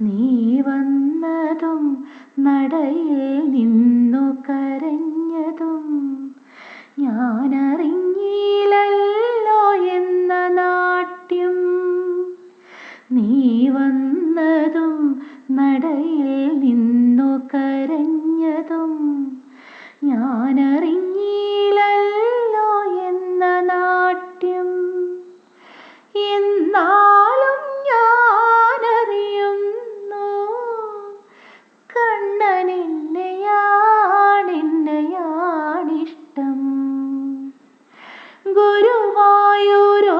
നീ വന്നതും നടയിൽ നിന്നു കരഞ്ഞതും ഞാനറിഞ്ഞില്ലല്ലോ എന്ന നാട്യം. നീ വന്നതും നടയിൽ നിന്നു കരഞ്ഞതും ഞാനറിഞ്ഞില്ലല്ലോ ഗുരുവായൂരു